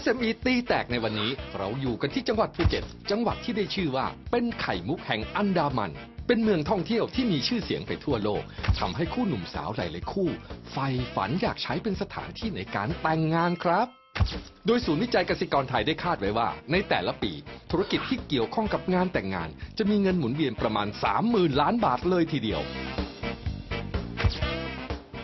SME ตีแตกในวันนี้ เราอยู่กันที่จังหวัดภูเก็ต จังหวัดที่ได้ชื่อว่าเป็นไข่มุกแห่งอันดามัน เป็นเมืองท่องเที่ยวที่มีชื่อเสียงไปทั่วโลกทำให้คู่หนุ่มสาวหลายๆคู่ใฝ่ฝันอยากใช้เป็นสถานที่ในการแต่งงานครับ โดยศูนย์วิจัยกสิกรไทยได้คาดไว้ว่า ในแต่ละปี ธุรกิจที่เกี่ยวข้องกับงานแต่งงาน จะมีเงินหมุนเวียนประมาณ 30,000 ล้านบาทเลยทีเดียว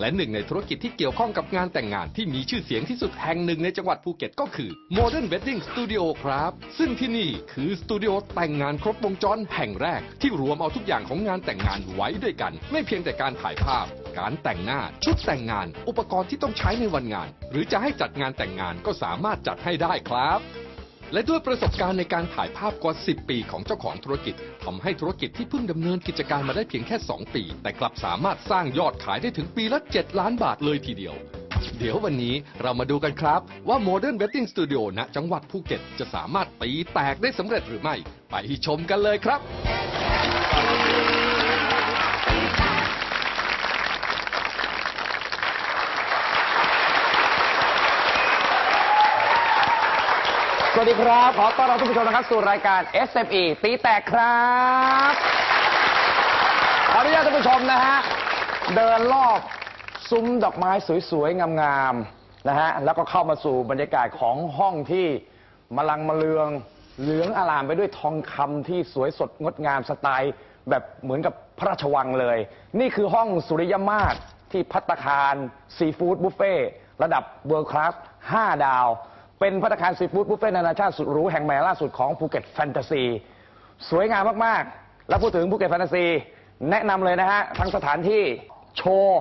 และหนึ่งในธุรกิจที่เกี่ยวข้องกับงานแต่งงานที่มีชื่อเสียงที่สุดแห่งหนึ่งในจังหวัดภูเก็ตก็คือ Modern Wedding Studio ครับ ซึ่งที่นี่คือสตูดิโอแต่งงานครบวงจรแห่งแรก ที่รวมเอาทุกอย่างของงานแต่งงานไว้ด้วยกัน ไม่เพียงแต่การถ่ายภาพ การแต่งหน้า ชุดแต่งงาน อุปกรณ์ที่ต้องใช้ในวันงาน หรือจะให้จัดงานแต่งงานก็สามารถจัดให้ได้ครับ และด้วยประสบการณ์ในการถ่ายภาพกว่า 10 ปีของเจ้าของธุรกิจทำให้ธุรกิจที่เพิ่งดำเนินกิจการมาได้เพียงแค่ 2 ปี แต่กลับสามารถสร้างยอดขายได้ถึงปีละ 7 ล้านบาทเลยทีเดียว เดี๋ยววันนี้เรามาดูกันครับ ว่า Modern Betting Studio ณจังหวัดภูเก็ตจะสามารถตีแตกได้สำเร็จหรือไม่ ไปชมกันเลยครับ วัสดีครับ ขอต้อนรับทุกผู้ชมนะครับสู่รายการ SME ตีแตกครับขออนุญาตท่านผู้ชมนะฮะ เดินรอบซุ้มดอกไม้สวยๆ งามๆ นะฮะ แล้วก็เข้ามาสู่บรรยากาศของห้องที่มลังมะเลืองเหลืองอลามไปด้วยทองคำที่สวยสดงดงามสไตล์ แบบเหมือนกับพระราชวังเลย นี่คือห้องสุริยมาศที่พัตตาคารซีฟู้ดบุฟเฟ่ระดับเวิร์คลาส5ดาว เป็นพัตตาคารซีฟู้ดบุฟเฟ่นานาชาติสุดหรูแห่งใหม่ล่าสุดของภูเก็ตแฟนตาซี สวยงามมาก ๆ แล้วพูดถึงภูเก็ตแฟนตาซี แนะนำเลยนะฮะ ทั้งสถานที่โชว์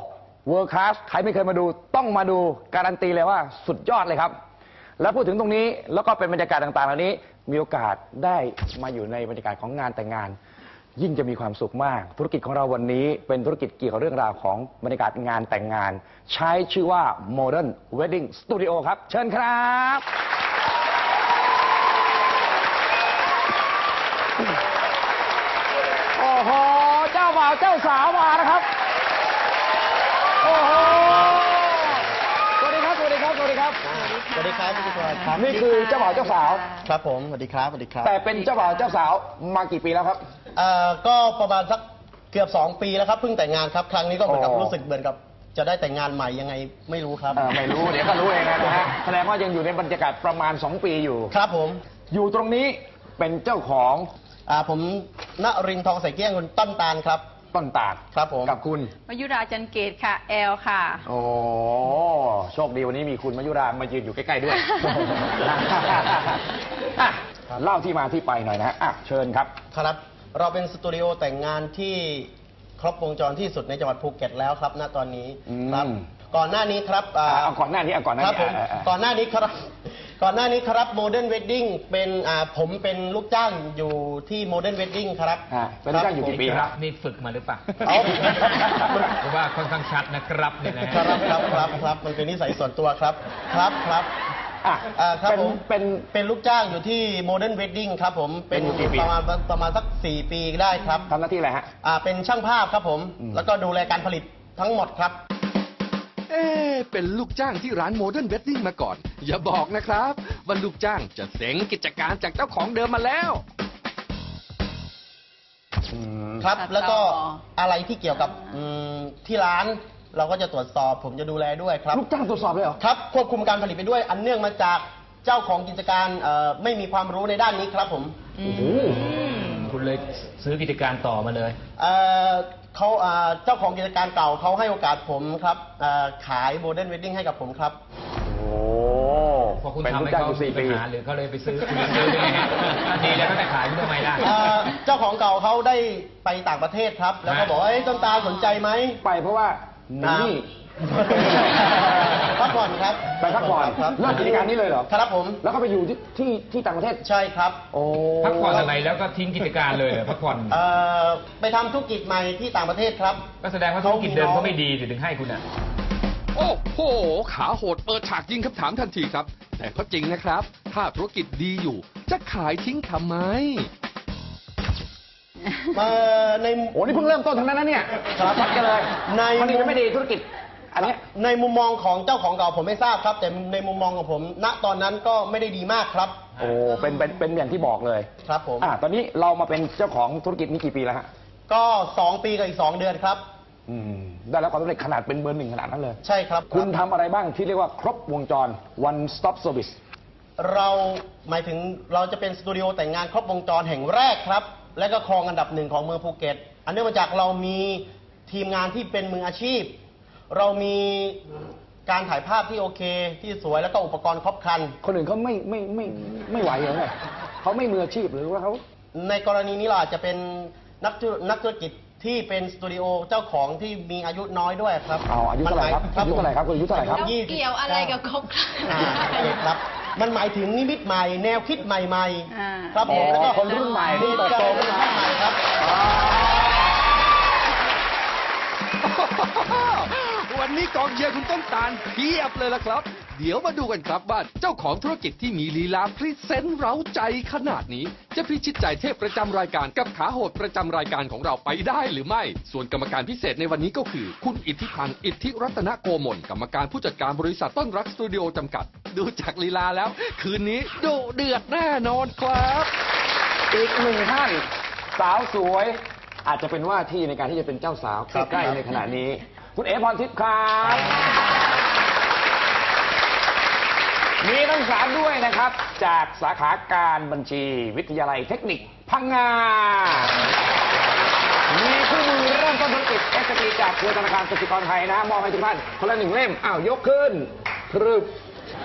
เวิร์คลาสใครไม่เคยมาดูต้องมาดูการันตีเลยว่าสุดยอดเลยครับ แล้วพูดถึงตรงนี้แล้วก็เป็นบรรยากาศต่างๆ เหล่านี้มีโอกาสได้มาอยู่ในบรรยากาศของงานแต่งงาน ยิ่งจะมีความสุขมาก ธุรกิจของเราวันนี้เป็นธุรกิจเกี่ยวกับเรื่องราวของบรรยากาศงานแต่งงาน ใช้ชื่อว่า Modern Wedding Studio ครับ เชิญครับ โอ้โห เจ้าบ่าวเจ้าสาวมานะครับ โอ้โห สวัสดีครับ สวัสดีครับ สวัสดีครับ สวัสดีครับพี่กุลครับนี่คือเจ้าบ่าวเจ้าสาว ครับผมสวัสดีครับสวัสดีครับ แต่เป็นเจ้าบ่าวเจ้าสาวมากี่ปีแล้วครับเอ่อก็ประมาณสักเกือบ 2 ปีแล้วครับเพิ่งแต่งงานครับครั้งนี้ก็เหมือนกับอ๋อ รู้สึกเหมือนกับ จะได้แต่งงานใหม่ยังไงไม่รู้ครับเอ่อไม่รู้ เดี๋ยวก็รู้เองนะฮะแสดงว่ายังอยู่ในบรรยากาศประมาณ 2 ปีอยู่ ครับผมอยู่ตรงนี้เป็นเจ้าของอ่าผมณรินทร์ทองใส่เกี้ยงคุณต้นตาลครับ ต้นตาดครับผม กับคุณ มายุราจันเกตค่ะ แอลค่ะ โอ้โชคดีวันนี้มีคุณมายุรามายืนอยู่ใกล้ ๆ ด้วย อะเล่าที่มาที่ไปหน่อยนะฮะอะเชิญครับ ครับ เราเป็นสตูดิโอแต่งงานที่ครบวงจรที่สุดในจังหวัดภูเก็ตแล้วครับ ณตอนนี้อืมครับ ก่อนหน้านี้ครับอ่าอะเอาก่อนหน้านี้เอาก่อนหน้าครันี้บผมอะอะก่อนหน้านี้ครับ ก่อนหน้านี้ครับโมเดิร์นเวดดิ้งเป็นอ่าผมเป็นลูกจ้างอยู่ที่โมเดิร์นเวดดิ้งครับอะเป็นลูกจ้างอยู่กี่ปี ครับ นี่ฝึกมาหรือเปล่าเอา เพราะว่าค่อนข้างชัดนะครับเนี่ยนะฮะครับครับครับครับมันเป็นนิสัยส่วนตัวครับ ครับครับ อะอ่าครับเป็นผม เป็น เป็นลูกจ้างอยู่ที่โมเดิร์นเวดดิ้งครับผม เป็นเป็นอยู่กี่ปี ประมาณประมาณสักสี่ปีได้ครับทำหน้าที่อะไรฮะ อ่าเป็นช่างภาพครับผม อืม แล้วก็ดูแลการผลิตทั้งหมดครับ เอ๊ะเป็นลูกจ้างที่ร้านโมเดิร์นเวดดิ้งมาก่อน อย่าบอกนะครับว่าลูกจ้างจะเสงกิจการจากเจ้าของเดิมมาแล้วอืมครับตัดต่อแล้วก็อะไรที่เกี่ยวกับอืมที่ร้าน เราก็จะตรวจสอบผมจะดูแลด้วยครับ ลูกจ้างตรวจสอบเลยเหรอ ครับควบคุมการผลิตไปด้วยอันเนื่องมาจากเจ้าของกิจการเอ่อไม่มีความรู้ในด้านนี้ครับผมโอ้โหคุณเลยซื้อกิจการต่อมาเลย เอ่อเขาเอ่อเจ้าของกิจการเก่าเขาให้โอกาสผมครับเอ่อขายโมเดิร์นเวดดิ้งให้กับผมครับ โอ้พอคุณเป็นทำลูกให้จ้างเขาอยู่สี่มีปัญปีหาหรือเขาเลยไปซื้อซื้อซื้อยังไงฮะดีแล้วก็จะขายคุณทำไมล่ะ เอ่อเจ้าของเก่าเขาได้ไปต่างประเทศครับ แล้วก็ฮะบอกว่าเอ้ยต้นตาลสนใจไหม ไปเพราะว่า หนี่พักผ่อนครับไปพักผ่อนครับเลิกกิจการนี้เลยเหรอครับผม แล้วก็ไปอยู่ที่ที่ที่ต่างประเทศใช่ครับ โอ้พักผ่อนอะไรแล้วก็ทิ้งกิจการเลยเหรอพักผ่อนเอ่อไปทำธุรกิจใหม่ที่ต่างประเทศครับ ก็แสดงว่าธุรกิจเดิมเขาไม่ดีถึงให้คุณอะ โอ้โห ขาโหดเปิดฉากยิงคำถามทันทีครับ แต่ก็จริงนะครับ ถ้าธุรกิจดีอยู่ จะขายทิ้งทำไม เอ่อในโหนี่เพิ่งเริ่มต้นทั้งนั้นนะเนี่ยครับชัดกันเลยในคนดีจะไม่ดีธุรกิจ อันเนี้ย ในมุมมองของเจ้าของเก่าผมไม่ทราบครับ แต่ในมุมมองของผม ณตอนนั้นก็ไม่ได้ดีมากครับโอ้เป็นเป็นเป็นอย่างที่บอกเลยครับผม อ่าตอนนี้เรามาเป็นเจ้าของธุรกิจนี้กี่ปีแล้วฮะก็สองปีกับอีกสองเดือนครับ อืมได้แล้วความสำเร็จขนาดเป็นเบอร์หนึ่งขนาดนั้นเลย ใช่ครับ คุณทำอะไรบ้างที่เรียกว่าครบวงจร one stop service เราหมายถึงเราจะเป็นสตูดิโอแต่งงานครบวงจรแห่งแรกครับ และก็ครองอันดับหนึ่งของเมืองภูเก็ต อันเนื่องมาจากเรามีทีมงานที่เป็นมืออาชีพ เรามีการถ่ายภาพที่โอเคที่สวยแล้วก็อุปกรณ์ครบครัน คนอื่นเขาไม่ไม่ไม่ไม่ไหวเหรอไงเขาไม่มืออาชีพหรือว่าเขาในกรณีนี้เราอาจจะเป็นนักธุนักธุรกิจที่เป็นสตูดิโอเจ้าของที่มีอายุน้อยด้วยครับเอาอายุเท่าไหร่ครับมันหมอายุเท่าไหร่ครับคุณอายุเท่าไหร่ครับยี่สิบเกี่ยวอะไรกับครบอ่าโอเคครับ มันหมายถึงนิมิตใหม่ แนวคิดใหม่อ่า ๆ ครับผมอ๋อแล้วก็คนรุ่นใหม่ที่เติบโตขึ้นมารุ่นใหม่ครับ วันนี้กองเชียร์คุณต้นตาลเพียบเลยล่ะครับ เดี๋ยวมาดูกันครับว่าเจ้าของธุรกิจที่มีลีลาพริเซนต์เร้าใจขนาดนี้ จะพิชิตใจเทพประจำรายการกับขาโหดประจำรายการของเราไปได้หรือไม่ ส่วนกรรมการพิเศษในวันนี้ก็คือ คุณอิทธิพันธ์อิทธิรัตนโกมลกรรมการผู้จัดการบริษัทต้นรักสตูดิโอจำกัด ดูจากลีลาแล้ว คืนนี้ดุเดือดแน่นอนครับ อีกหนึ่งท่านสาวสวย อาจจะเป็นว่าที่ในการที่จะเป็นเจ้าสาวใกล้ๆในขณะนี้ คุณเอพรทิพย์ครับ มีนักศึกษาด้วยนะครับ จากสาขาการบัญชีวิทยาลัยเทคนิคพังงา มีคู่มือเริ่มต้นธุรกิจ s อ p จากเครือธนาคารกสิกรไทยนะมอบให้ทุกท่านคนละหนึ่งเล่มอ้าวยกขึ้นพรึบ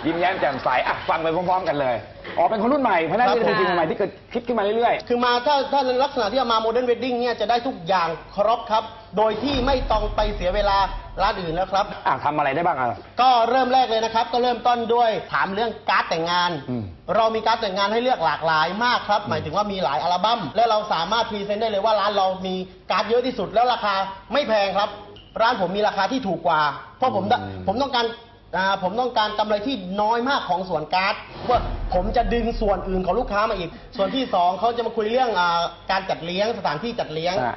ยิ้มแย้มแจ่มใสอะฟังไปพร้อมๆกันเลยอ๋อเป็นคนรุ่นใหม่เพราะฉะนั้นครับจะเป็นสิ่งใหม่ๆที่เกิดคิดขึ้นมาเรื่อยคือมาถ้าถ้าในลักษณะที่เอามาโมเดิร์นเวดดิ้งเนี่ยจะได้ทุกอย่างครบครับ โดยที่ไม่ต้องไปเสียเวลาร้านอื่นแล้วครับ ๆอะทำอะไรได้บ้างอะ ก็เริ่มแรกเลยนะครับ ก็เริ่มต้นด้วยถามเรื่องการ์ดแต่งงาน อืม เรามีการ์ดแต่งงานให้เลือกหลากหลายมากครับ หมายถึงว่ามีหลายอัลบั้มและเราสามารถพรีเซนต์ได้เลยว่าร้านเรามีการ์ดเยอะที่สุดแล้วราคาไม่แพงครับ ร้านผมมีราคาที่ถูกกว่า เพราะผมได้ผมต้องการอ่า ผมต้องการกำไรที่น้อยมากของส่วนการ์ดว่าผมจะดึงส่วนอื่นของลูกค้ามาอีก ส่วนที่สองเขาจะมาคุยเรื่องอาการจัดเลี้ยงสถานที่จัดเลี้ยงอะ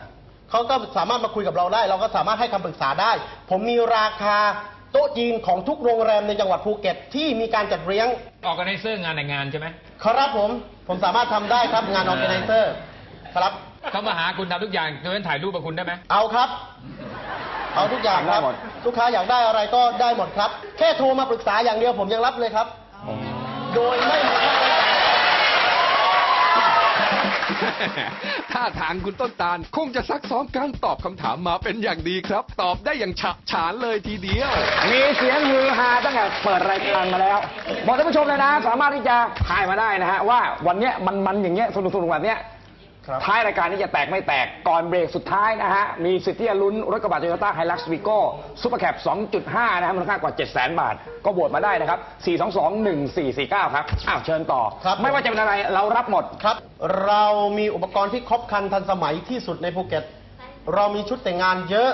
เขาก็สามารถมาคุยกับเราได้ เราก็สามารถให้คำปรึกษาได้ ผมมีราคาโต๊ะจีนของทุกโรงแรมในจังหวัดภูเก็ตที่มีการจัดเลี้ยงออกกันในเสื้องานแต่งงานใช่ไหมครับผมผมสามารถทำได้ครับงานออ g a แก z นเซอร์ครับเขามาหาคุณทำทุกอย่างยกเว้นถ่ายรูปกับคุณได้ไหมเอาครับ เอาทุกอย่างครับทำได้หมด ลูกค้าอยากได้อะไรก็ได้หมดครับ แค่โทรมาปรึกษาอย่างเดียวผมยังรับเลยครับ โดยไม่มีค่าใช้จ่าย ท่าทางคุณต้นตาลคงจะซักซ้อมการตอบคำถามมาเป็นอย่างดีครับ ตอบได้อย่างฉะฉานเลยทีเดียว มีเสียงฮือฮาตั้งแต่เปิดรายการมาแล้ว บอกท่านผู้ชมเลยนะ สามารถที่จะทายมาได้นะฮะว่าวันเนี้ยมันมันๆอย่างเงี้ยสนุกสนุกๆแบบเนี้ย ครับท้ายรายการนี้จะแตกไม่แตก ก่อนเบรกสุดท้ายนะฮะ มีสิทธิ์ที่จะลุ้นรถกระบะโตโยต้าไฮลักซ์วีโก้ซูเปอร์แคป2.5 นะฮะมูลค่ากว่า 700,000 บาท ก็โหวตมาได้นะครับ 4221449 ครับ อ้าว เชิญต่อ ครับ ไม่ว่าจะเป็นอะไรเรารับหมด ครับ เรามีอุปกรณ์ที่ครบครันทันสมัยที่สุดในภูเก็ต เรามีชุดแต่งงานเยอะ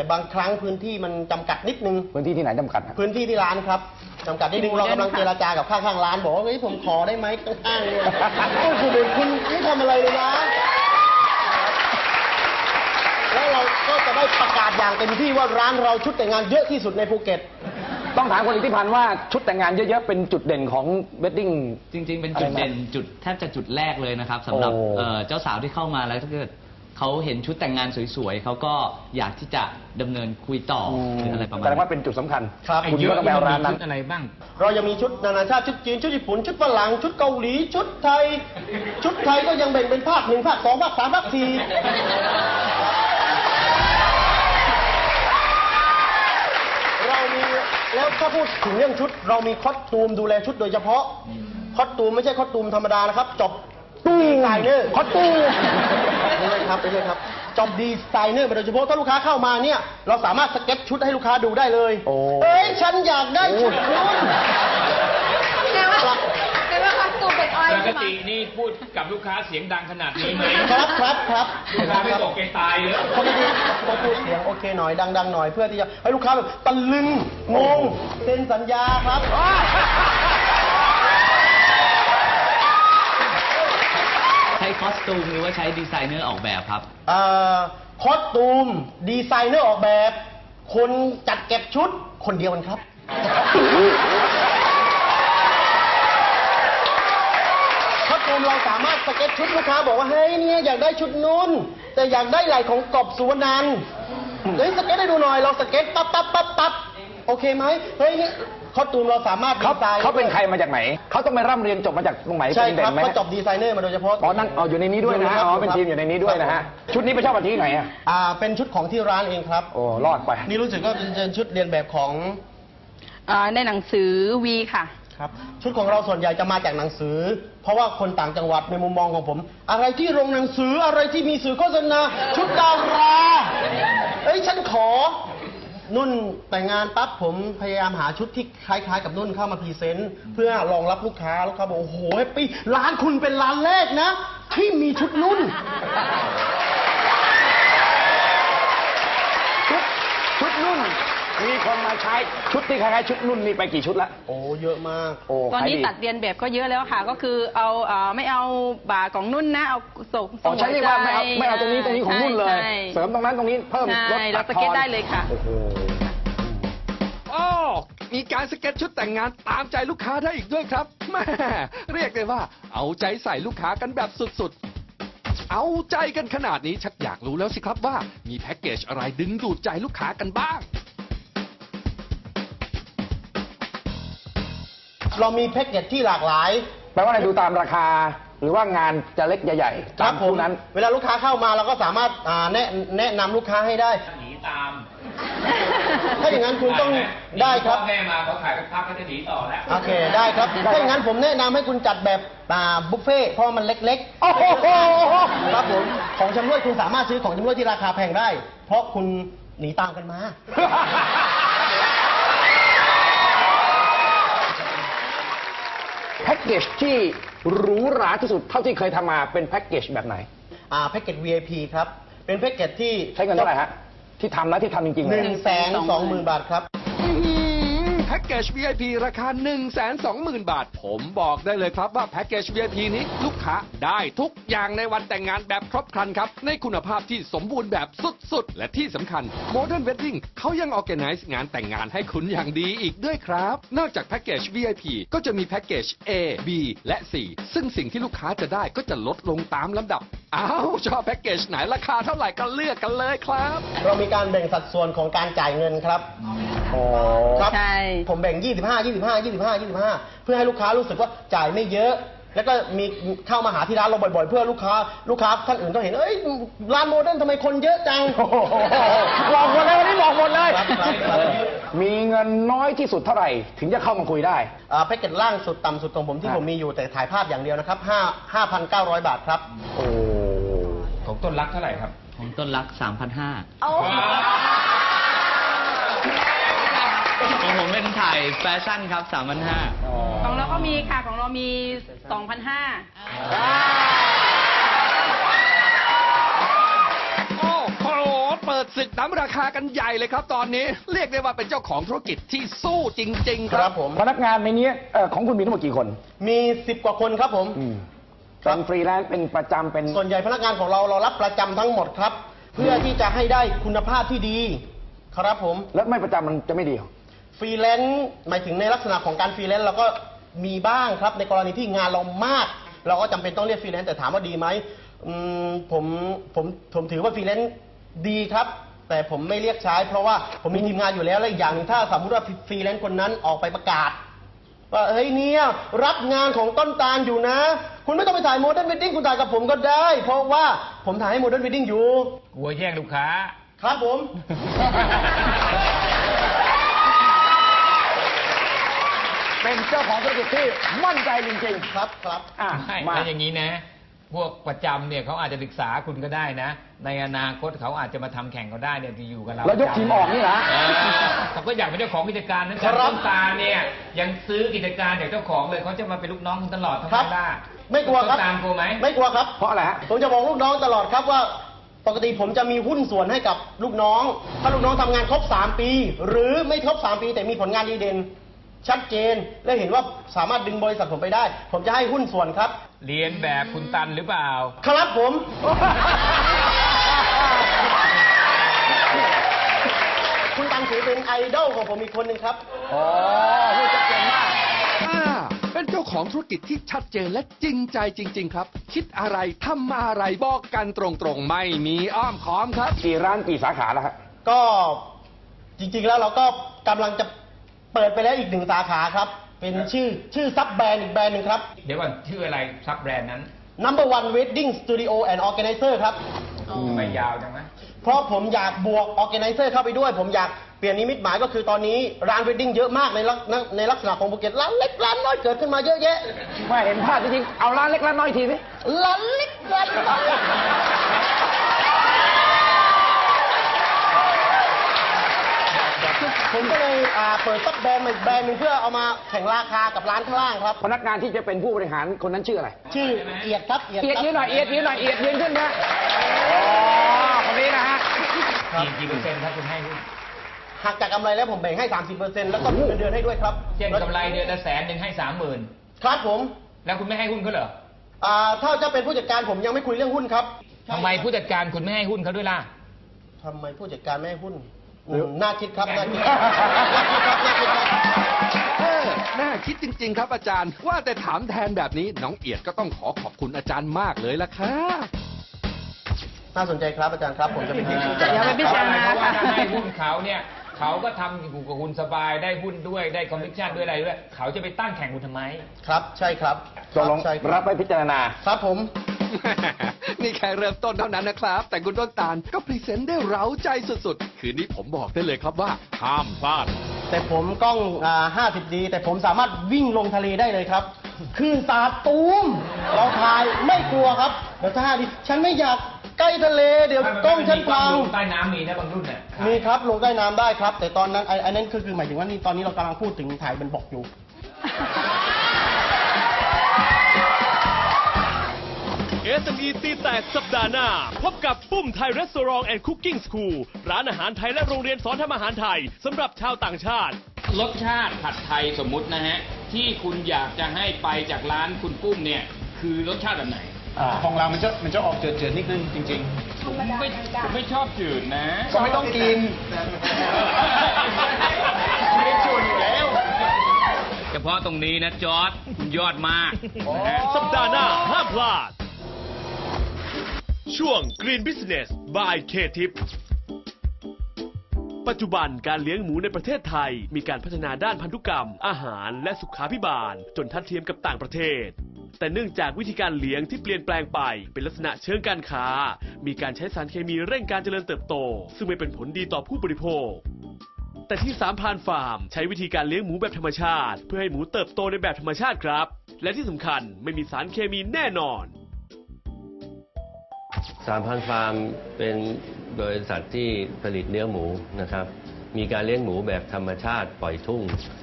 แต่บางครั้งพื้นที่มันจำกัดนิดนึง พื้นที่ที่ไหนจำกัดฮะพื้นที่ที่ร้านครับจำกัดนิดนึงเรากำลังเจรจากับข้างๆร้าน บอกว่าเฮ้ยผมขอได้ไหมข้างๆเนี่ยโอ้ยคุณเด็กคุณไม่ทำอะไรเลยนะ แล้วเราก็จะได้ประกาศอย่างเต็มที่ว่าร้านเราชุดแต่งงานเยอะที่สุดในภูเก็ต ต้องถามคนอิทธิพันธ์ว่าชุดแต่งงานเยอะๆ เป็นจุดเด่นของเวดดิ้ง จริงๆ เป็นจุดอะไรนะเด่นจุดแทบจะจุดแรกเลยนะครับสำหรับโอ้ เอ่อเจ้าสาวที่เข้ามาแล้วถ้าเกิด เขาเห็นชุดแต่งงานสวยๆเขาก็อยากที่จะดำเนินคุยต่ออหรืออะไรประมาณแสดงนั้นว่าเป็นจุดสำคัญครับคุณก็ต้องไปเอาร้านนั้นชุดอะไรบ้าง เรายังมีชุดนานาชาติชุดจีนชุดญี่ปุ่นชุดฝรั่งชุดเกาหลีชุดไทย ชุดไทยก็ยังแบ่งเป็นภาคหนึ่งภาคสองภาคสามภาคสี่เรามีแล้วถ้าพูดถึงเรื่องชุด เรามีคอสตูมดูแลชุดโดยเฉพาะ คอสตูมไม่ใช่คอสตูมธรรมดานะครับจบดีไซเนอร์คอสตูม ไม่ใช่ครับไม่ใช่ครับจบดีไซเนอร์โดยเฉพาะถ้าลูกค้าเข้ามาเนี่ย เราสามารถสเก็ตชุดให้ลูกค้าดูได้เลยโอ้ เอ้ยฉันอยากได้ชุดนู้นแต่ว่าแต่ว่าคอสตูมเป็นอ้อยปใช่กไหมตินี่พูดกับลูกค้าเสียงดังขนาดนี้ไหมครับครับครับลูกค้าไม่ตกเกตายเลยปกติต้องพูดเสียงโอเคหน่อยดังๆหน่อยเพื่อที่จะให้ลูกค้าแบบตะลึงงงเซ็นสัญญาครับใช้คอ สตูมหรือว่าใช้ดีไซเนอร์ออกแบบครับ เอ่อคอสตูม ดีไซเนอร์ออกแบบ คนจัดเก็บชุดคนเดียวกันครับ คอสตูมเราสามารถสเก็ตชุดลูกค้าบอกว่าเฮ้ยเนี่ยอยากได้ชุดนุ่น แต่อยากได้ไหล่ของกบสุวรรณันท์เฮ้ยสเก็ตให้ดูหน่อยเราสเก็ตปั๊บปั๊บปั๊บปั๊บโอเคไหมเฮ้ยนี่ คอสตูมเราสามารถเขาดีไซน์เขาเป็นใครมาจากไหน เขาต้องไปร่ำเรียนจบมาจากตรงไหนใช่เป็นคเด่รับนไหมเขาจบดีไซเนอร์มาโดยเฉพาะ อ๋อนั่นอ๋ออยู่ในนี้ด้วยนะครับอ๋อเป็นทีมอยู่ในนี้ด้วยนะครัฮะบชุดนี้ไปเช่ามาที่ไหนอะอ่าเป็นชุดของที่ร้านเองครับ โอ้รอดไป นี่รู้สึกว่าเป็นชุดเรียนแบบของอ่าในหนังสือวีค่ะ ครับ ชุดของเราส่วนใหญ่จะมาจากหนังสือ เพราะว่าคนต่างจังหวัดในมุมมองของผม อะไรที่โรงหนังสืออะไรที่มีสื่อโฆษณาชุดดาราเอ้ยฉันขอ นุ่นแต่งงานปั๊บผมพยายามหาชุดที่คล้าย ๆ กับนุ่นเข้ามาพรีเซนต์เพื่อรองรับลูกค้าลูกค้าบอกโอ้โหแฮปปี้ร้านคุณเป็นร้านแรกนะ ที่มีชุดนุ่น ชุดชุดนุ่น มีคนมาใช้ชุดที่คล้ายๆชุดนุ่นนี่ไปกี่ชุดละโอ้เยอะมาก โอ้ตอนนี้ขายตัดเรียนแบบก็เยอะแล้วค่ะ ก็คือเอาเอ่อไม่เอาบ่าของนุ่นนะเอาส่งอ๋อใช้เรียกว่าไม่เอาไม่เอาตรงนี้ตรงนี้ของนุ่นเลย ใช่เสริมตรงนั้นตรงนี้เพิ่มใช่ลดเราตัดสเก็ตทอนได้เลยค่ะ โอ้โหอ้อ มีการสเก็ตชุดแต่งงานตามใจลูกค้าได้อีกด้วยครับแม่เรียกได้ว่า เอาใจใส่ลูกค้ากันแบบสุดๆ เอาใจกันขนาดนี้ชักอยากรู้แล้วสิครับว่า มีแพ็กเกจอะไรดึงดูดใจลูกค้ากันบ้าง เรามีแพ็กเกจที่หลากหลาย แปลว่าอะไรดูตามราคา หรือว่างานจะเล็กใหญ่ๆคตารัมบผคู่มนั้น เวลาลูกค้าเข้ามาเราก็สามารถอ่าแนะแนะนำลูกค้าให้ได้ หนีตาม ถ้าอย่างนั้นคุณต้องได้ครับ พ่อแม่มาเขาขายไปพักก็จะหนีต่อแล้วโอเคได้ครับ ถ้าอย่างนั้นผมแนะนำให้คุณจัดแบบอ่าบุฟเฟ่ต์เพราะมันเล็กๆ โอ้โหครับผม ของชำร่วยคุณสามารถซื้อของชำร่วยที่ราคาแพงได้ เพราะคุณหนีตามกันมา แพ็กเกจที่หรูหราที่สุดเท่าที่เคยทำมาเป็นแพ็กเกจแบบไหน อ่าแพ็กเกจ VIP ครับ เป็นแพ็กเกจที่ใช้เงินเท่าไหร่ฮะ ที่ทำแล้วที่ทำจริงๆหเลยนึ่งแสนสองหมื่นบาทครับ อื้อหือแพ็กเกจ VIP ราคา 1 2 0 0 0 0 บาท ผมบอกได้เลยครับว่าแพ็กเกจ VIP นี้ลูกค้าได้ทุกอย่างในวันแต่งงานแบบครบครันครับ ในคุณภาพที่สมบูรณ์แบบสุดๆ และที่สำคัญ Modern Wedding เขายัง Organize งานแต่งงานให้คุณอย่างดีอีกด้วยครับ นอกจากแพ็กเกจ VIP ก็จะมีแพ็กเกจ A B และ C ซึ่งสิ่งที่ลูกค้าจะได้ก็จะลดลงตามลำดับอ้าวชอบแพ็กเกจไหนราคาเท่าไหร่ก็เลือกกันเลยครับ เรามีการแบ่งสัดส่วนของการจ่ายเงินครับโอ้ครับ ใช่ผมแบ่ง 25 25 25 25 เพื่อให้ลูกค้ารู้สึกว่าจ่ายไม่เยอะ แล้วก็มีเข้ามาหาที่ร้านเราบ่อย ๆ เพื่อลูกค้าลูกค้าท่านอื่นก็เห็นเอ้ยร้านโมเดิร์นทำไมคนเยอะจังโหบอกหมดเลยวันนี้บอกหมดเลย ครับครับครับ มีเงินน้อยที่สุดเท่าไหร่ ถึงจะเข้ามาคุยได้ อ่าแพ็กเกจล่างสุดต่ำสุดของผมที่ครับ ผมมีอยู่แต่ถ่ายภาพอย่างเดียวนะครับ5 5,900 บาทครับ โอ้ของต้นรักเท่าไหร่ครับของต้นรัก 3,500เอา ของผมเป็นถ่ายแฟชั่นครับ 3,500ของเราก็มีค่ะ ของเรามี2,500โอ้โหเปิดศึกน้ำราคากันใหญ่เลยครับตอนนี้ เรียกได้ว่าเป็นเจ้าของธุรกิจที่สู้จริง ๆ คครัรับบ ผม พนักงานในนี้เอ่อของคุณมีทั้งหมดกี่คนมี10กว่าคนครับผมอืมครัเป็บนฟรีแลนซ์เป็นประจำเป็น ส่วนใหญ่พนักงานของเราเรารับประจำทั้งหมดครับ เพื่อที่จะให้ได้คุณภาพที่ดี ครับผม แล้วไม่ประจำมันจะไม่ดีเหรอ ฟรีแลนซ์หมายถึงในลักษณะของการฟรีแลนซ์เราก็มีบ้างครับ ในกรณีที่งานเรามาก เราก็จำเป็นต้องเรียกฟรีแลนซ์แต่ถามว่าดีไหมอืมผมผมผมถือว่าฟรีแลนซ์ดีครับ แต่ผมไม่เรียกใช้ เพราะว่าผมมีทีมงานอยู่แล้วและอีกอย่างหนึ่งถ้าสมมติว่าฟรีแลนซ์คนนั้นออกไปประกาศ ว่าเฮ้ยเนี่ยรับงานของต้นตาลอยู่นะ คุณไม่ต้องไปถ่ายโมเดิร์นว d ดดิ้งคุณถ่ายกับผมก็ได้ เพราะว่าผมถ่ายให้โมเดิร์นว d ดดิ้งอยู่ กลัวแย่งลูกค้า ครับผม เป็นเจ้าของธุรกิจที่มั่นใจจริงครับครับๆอะไม่มา แล้วอย่างนี้นะ พวกประจำเนี่ยเขาอาจจะศึกษาคุณก็ได้นะ ในอนาคตเขาอาจจะมาทำแข่งก็ได้เนี่ยที่อยู่กับเราแล้วยกทีมออกนี่นะเออเขาก็อยากเป็นเจ้าของกิจการนั้นครัแต่บ ต้นตาลเนี่ยยังซื้อกิจการจากเจ้าของเลยเขาจะมาเป็นลูกน้องคุณตลอดทั้งครับนั้นล่ะไม่กลัวครับ ต้นตาลกลัวไหม ไม่กลัวครับ เพราะอะไรฮะ ผมจะบอกลูกน้องตลอดครับว่า ปกติผมจะมีหุ้นส่วนให้กับลูกน้อง ถ้าลูกน้องทำงานครบ 3 ปี หรือไม่ครบ 3 ปีแต่มีผลงานดีเด่น ชัดเจนและเห็นว่าสามารถดึงบริษัทผมไปได้ ผมจะให้หุ้นส่วนครับ เรียนแบบคุณตันหรือเปล่า ครับผม คุณตังของผมอีกคนหนึ่งครับโอ้พูดชัดเจนมาก อ่าเป็นเจ้าของธุรกิจที่ชัดเจนและจริงใจจริง ๆ ครับ คิดอะไรทำอะไรบอกกันตรงๆ ไม่มีอ้อมค้อมครับ กี่ร้านกี่สาขาแล้วฮะก็จริงๆแล้วเราก็กำลังจะ เปิดไปแล้วอีกหนึ่งสาขาครับ เป็นชื่อชื่อซับแบรนด์อีกแบรนด์หนึ่งครับ เดี๋ยวก่อนชื่ออะไรซับแบรนด์นั้น Number One Wedding Studio and Organizer ครับ ทำไมยาวจังนะเพราะผมอยากบวก Organizer เข้าไปด้วย ผมอยากเปลี่ยนนิมิตหมายก็คือตอนนี้ร้าน Wedding เยอะมากในลักษณะในลักษณะของภูเก็ตร้านเล็กร้านน้อยเกิดขึ้นมาเยอะแยะ ไม่เห็นภาพจริงๆเอาร้านเล็กร้านน้อยทีสิ ร้านเล็กร้านน้อย ผมก็เลยอ่าเปิดซับแบรนด์มาอีกแบรนด์หนึ่งเพื่อเอามาแข่งราคากับร้านข้างล่างครับ พนักงานที่จะเป็นผู้บริหารคนนั้นชื่ออะไร ชื่อเอียดครับเอียดเอียดครับยืนหน่อยเอียดยืนหน่อยเอียดยืนขึ้นนะอ๋อคนนี้นะฮะกี่กี่เปอร์เซ็นต์ครับคุณให้หุ้นหักจากกำไรแล้วผมแบ่งให้ 30%แล้วก็มีเงินเดือนให้ด้วยครับเช่นกำไรเดือนละแสนหนึ่งให้สามหมื่นครับผมแล้วคุณไม่ให้หุ้นเขาเหรออ่าถ้าจะเป็นผู้จัดการผมยังไม่คุยเรื่องหุ้นครับทำไมผู้จัดการคุณไม่ให้หุ้นเขาด้วยล่ะทำไมผู้จัดการไม่ให้หุ้นอืม น่าคิดครับน่าคิดน่าคิดครับน่าคิดครับเออน่าคิดจริง ๆ ครับอาจารย์ ว่าแต่ถามแทนแบบนี้น้องเอียดก็ต้องขอขอบคุณอาจารย์มากเลยล่ะครับน่าสนใจครับอาจารย์ครับผมจะเป็นผู้จัดอย่าไปพิจารณา เพราะว่าถ้าให้หุ้นเขาเนี่ยเขาก็ทำอยู่กับคุณสบายได้หุ้นด้วยได้คอมมิชชั่นด้วยอะไรด้วยเขาจะไปตั้งแข่งคุณทำไม ครับ ใช่ครับตกลงใช่ครับไปพิจารณา ครับผม นี่แค่เริ่มต้นเท่านั้นนะครับ แต่คุณต้นตาลก็พรีเซนต์ได้เร้าใจสุดๆ คืนนี้ผมบอกได้เลยครับว่าห้ามพลาด แต่ผมกล้องอ่า50ดีแต่ผมสามารถวิ่งลงทะเลได้เลยครับคลื่นสาดตูม เราถ่ายไม่กลัวครับเดี๋ยวถ้าดีฉันไม่อยากใกล้ทะเล เดี๋ยวกล้องฉันพัง ใต้น้ำมีนะบางรุ่นเนี่ย มีครับลงใต้น้ำได้ครับ แต่ตอนนั้นไอ้ไอ้นั่นคือคือหมายถึงว่านี่ตอนนี้เรากำลังพูดถึงถ่ายเป็นบอกอยู่ SME ตีแตกสัปดาห์หน้า พบกับปุ้มไทยรีสอร์ทแอนด์คุกกิ้งสคูลร้านอาหารไทยและโรงเรียนสอนทำอาหารไทยสำหรับชาวต่างชาติ รสชาติผัดไทยสมมุตินะฮะ ที่คุณอยากจะให้ไปจากร้านคุณปุ้มเนี่ย คือรสชาติแบบไหนของเรามันจะมันจะออกเจืดๆนิดนึงจริง ผมไม่ผมไม่ชอบจืดนะๆ ก็ไม่ต้องกิน ไม่ชวนอยู่แล้ว เฉพาะตรงนี้นะจอร์ดคุณยอดมาก สัปดาห์หน้าห้ามพลาด ช่วง Green Business by k t i p ปัจจุบันการเลี้ยงหมูในประเทศไทย มีการพัฒนาด้านพันธุกรรม อาหารและสุขาพิบาล จนทัดเทียมกับต่างประเทศ แต่เนื่องจากวิธีการเลี้ยงที่เปลี่ยนแปลงไป เป็นลักษณะเชิงการค้า มีการใช้สารเคมีเร่งการเจริญเติบโต ซึ่งไม่เป็นผลดีต่อผู้บริโภคแต่ที่สามพานฟาร์ม ใช้วิธีการเลี้ยงหมูแบบธรรมชาติ เพื่อให้หมูเติบโตในแบบธรรมชาติครับ และที่สำคัญไม่มีสารเคมีแน่นอน สามพันฟาร์มเป็นบริษัทที่ผลิตเนื้อหมูนะครับ มีการเลี้ยงหมูแบบธรรมชาติปล่อยทุ่ง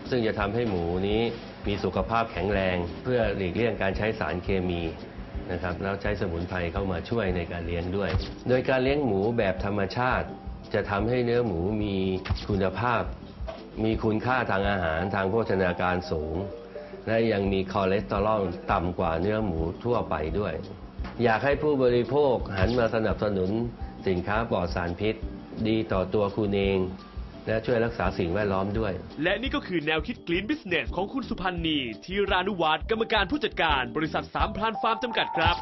ซึ่งจะทำให้หมูนี้มีสุขภาพแข็งแรง เพื่อหลีกเลี่ยงการใช้สารเคมีนะครับแล้วใช้สมุนไพรเข้ามาช่วยในการเลี้ยงด้วย โดยการเลี้ยงหมูแบบธรรมชาติ จะทำให้เนื้อหมูมีคุณภาพ มีคุณค่าทางอาหารทางโภชนาการสูง และยังมีคอเลสเตอรอลต่ำกว่าเนื้อหมูทั่วไปด้วย อยากให้ผู้บริโภคหันมาสนับสนุนสินค้าปลอดสารพิษ ดีต่อตัวคุณเองและช่วยรักษาสิ่งแวดล้อมด้วย และนี่ก็คือแนวคิด Green Business ของคุณสุพันธ์นีธีรานุวัฒน์กรรมการผู้จัดการบริษัทสามพรานฟาร์มจำกัดครับ